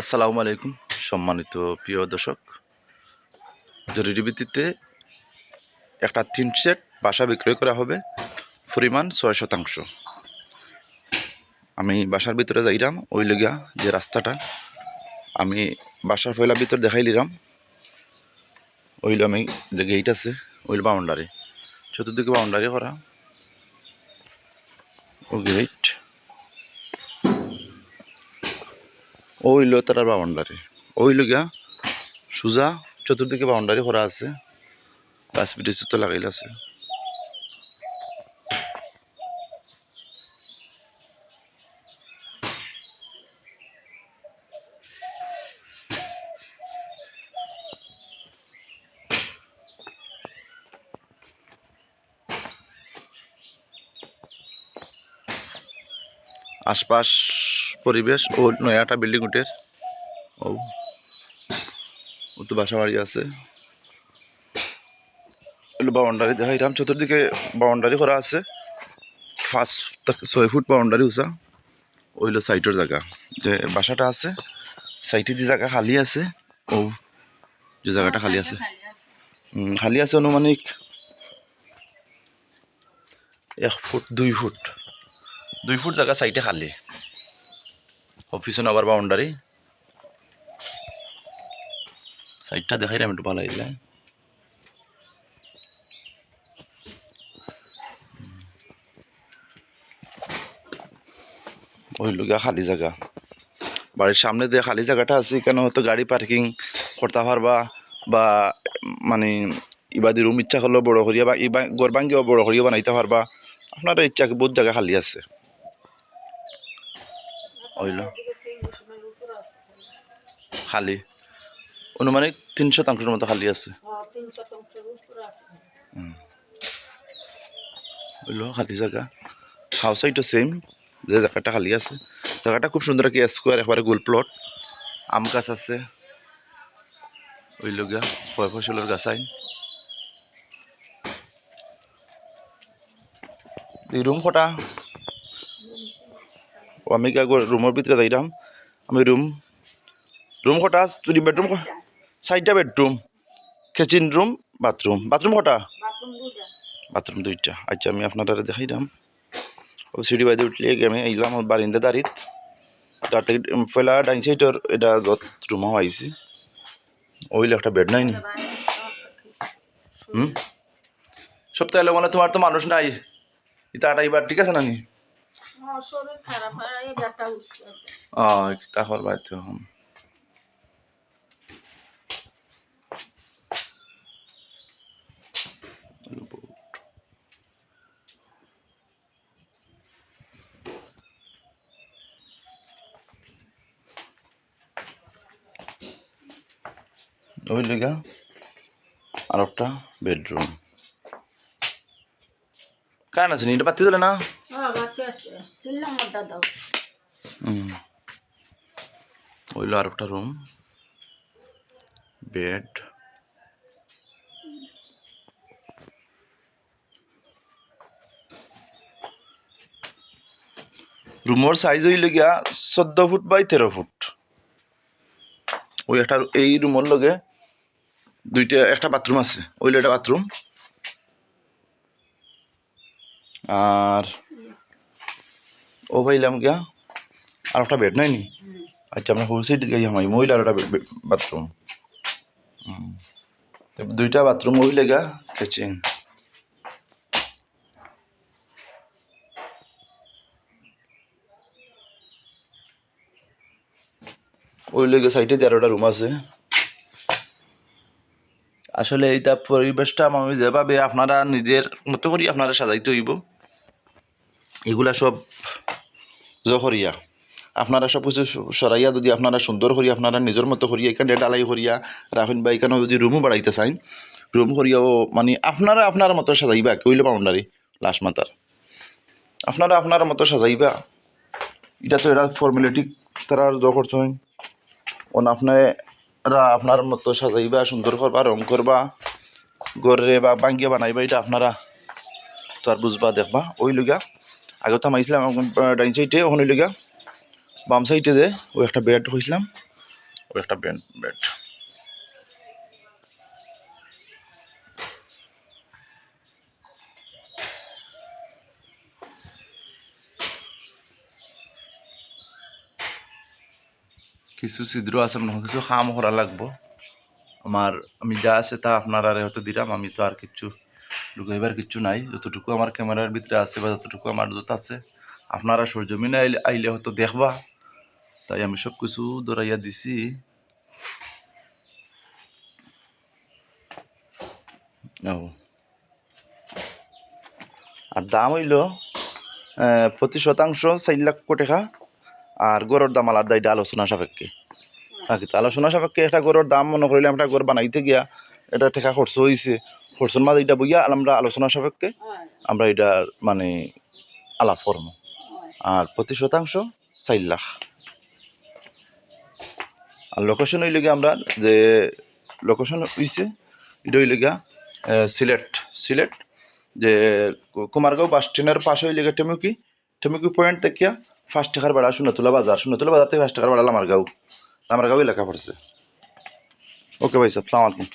আসসালামু আলাইকুম, সম্মানিত প্রিয় দর্শক। জরুরি ভিত্তিতে একটা তিন সেট বাসা বিক্রয় করা হবে, পরিমাণ ছয় শতাংশ। আমি বাসার ভিতরে যাইলাম ওই লগিয়া যে রাস্তাটা, আমি বাসার ফয়লা ভিতর দেখাই লিলাম ওইল আমি যে গেট আছে ওইল বাউন্ডারি চতুর্দিকে বাউন্ডারি করা। ও গেট ওইল তার বাউন্ডারি ওইল গিয়া সোজা চতুর্দিকে বাউন্ডারি করা আছে। গাছ ব্রিজ তো লাগাইল আছে। আশপাশ পরিবেশ ও নয়াটা বিল্ডিং উঠের ও তো বাসা বাড়ি আছে। বাউন্ডারি দেখাইলাম, চতুর্দিকে বাউন্ডারি করা আছে। পাঁচ ছয় ফুট বাউন্ডারি উঁচা। ওইলো সাইটের জায়গা। যে বাসাটা আছে সাইটে যে জায়গা খালি আছে, ও যে জায়গাটা খালি আছে। খালি আছে অনুমানিক এক ফুট দুই ফুট দুই ফুট জায়গা সাইডে খালি। অফিসে আবার বাউন্ডারি সাইডটা দেখাই আমি একটু ভালো লাগলে ওই লোকা খালি জায়গা। বাড়ির সামনে যে খালি জায়গাটা আছে এখানে হয়তো গাড়ি পার্কিং করতে পারবা বা মানে ইবাদি রুম ইচ্ছা করলেও বড় করিয়া বা, ইবা গড় ভাঙ্গিও বড় করিয়া বানাইতে পারবা। আপনার ইচ্ছা, বহুত জায়গা খালি আছে। ওইলো খালি অনুমানিক তিন শতাংশের মতো খালি আছে। খালি জায়গা হাউস সাইডও সেম যে জায়গাটা খালি আছে জায়গাটা খুব সুন্দর কি স্কোয়ার একবারে গোল প্লট আম গাছ আছে ওই লগিয়া ফয় ফসলের গাছ আইন এই রুম কটা আমি কি রুমের ভিতরে যাইলাম আমি রুম রুম কটা দুই বেডরুম চারটা bedroom kitchen room bathroom bathroom কটা? বাথরুম দুইটা। আচ্ছা আমি আপনারা দেখাই দাম। ও সিঁড়ি বাইদে উঠলে আমি আইলাম বারিন্দা দাঁড়িত। থেকে পয়লা ডাইন সাইডর এটা যত রুমও আইছি ওইলে একটা বেড নাই নি? হুম? সপ্তাহে এলো মানে তোমার তো মানুষ নাই। ইতা আটাইবার ঠিক আছে না নি তাহলে বাইতে হুম ওই লিগা আর একটা বেডরুম। কারণ আছে এটা পাতি দিলে না? হ্যাঁ ওইলো আর একটা রুম বেড রুমের সাইজ হইল গিয়া চোদ্দ ফুট বাই তেরো ফুট। ওই একটা এই রুমের লগে দুইটা একটা বাথরুম আছে। ওইলো একটা বাথরুম আর ও পাইলাম গিয়া আর একটা বেড নাই নি? আচ্ছা আমরা হোল সাইড গাই হামাই মহিলার একটা বাথরুম দুইটা বাথরুম মহিলা গা কিচেন ওই লেগে সাইডে তেরোটা রুম আছে। আসলে এইটা পরিবেশটা আমি যেভাবে আপনারা নিজের মতো করি আপনারা সাজাইতে হইব। এগুলা সব জহরিয়া। আপনারা সব কিছু সরাইয়া যদি আপনারা সুন্দর করিয়া, আপনারা নিজের মতো করিয়া, এখানে ডালাই করিয়া রাখেন বা এখানে যদি রুমও বাড়াইতে চাই, রুম করিয়াও মানে আপনারা আপনার মতো সাজাইবা কইলে বাউন্ডারি, লাশ মাতার। আপনারা আপনার মতো সাজাইবা। এটা তো এটা ফর্মালিটি তারা জ করছেন ওন আপনারা আপনার মতো সাজাইবা, সুন্দর করবা, রং করবা গড়ে বা বাঙ্গিয়া বানাইবা, এটা আপনারা তো আর বুঝবা, দেখবা। ওই লগা আগে তো মাইছিলাম ডাইন সাইডে ওখানে বাম সাইডে দে, ওই একটা বেড হয়েছিলাম ও একটা বেড বেড কিছু ছিদ্র আছে, মনে হয় কিছু কাম করা লাগবো। আমার, আমি যা আছে তা আপনারা হয়তো দিলাম, আমি তো আর কিচ্ছু লুকাইবার কিছু নাই। যতটুকু আমার ক্যামেরার ভিতরে আছে বা যতটুকু আমার যত আছে, আপনারা সরজমিনে আইলে আইলে হয়তো দেখবা। তাই আমি সব কিছু দৌড়াইয়া দিছি আর দাম হইল প্রতি শতাংশ চার লাখ টাকা। আর গরুর দাম আলাদা, এটা আলোচনা সাপেক্ষে। কিন্তু আলোচনা সাপেক্ষে একটা গরুর দাম মনে করিলে আমরা গরু বানাইতে গিয়া এটা ঠেকা খরচ হয়েছে খরচের মাঝে এটা বইয়া আমরা আলোচনা সাপেক্ষে আমরা এটা মানে আলাপ করব। আর প্রতি শতাংশ চার লাখ। আর লোকেশন হইলে আমরা যে লোকেশন হইছে এটা হইলে সিলেট। সিলেট যে কুমারগাঁও বাস স্ট্যান্ডের পাশে হইলে টেমুকি টেমুকি পয়েন্ট থেকে ফার্স্ট টাকার ভাড়া শূন্যতলা বাজার। শূন্যতলা বাজার থেকে ফার্স্ট টাকার ভাড়া লামারগাঁও। লামারগাঁও এলাকা পড়ছে। ওকে ভাই সাহেব সালাম আলাইকুম।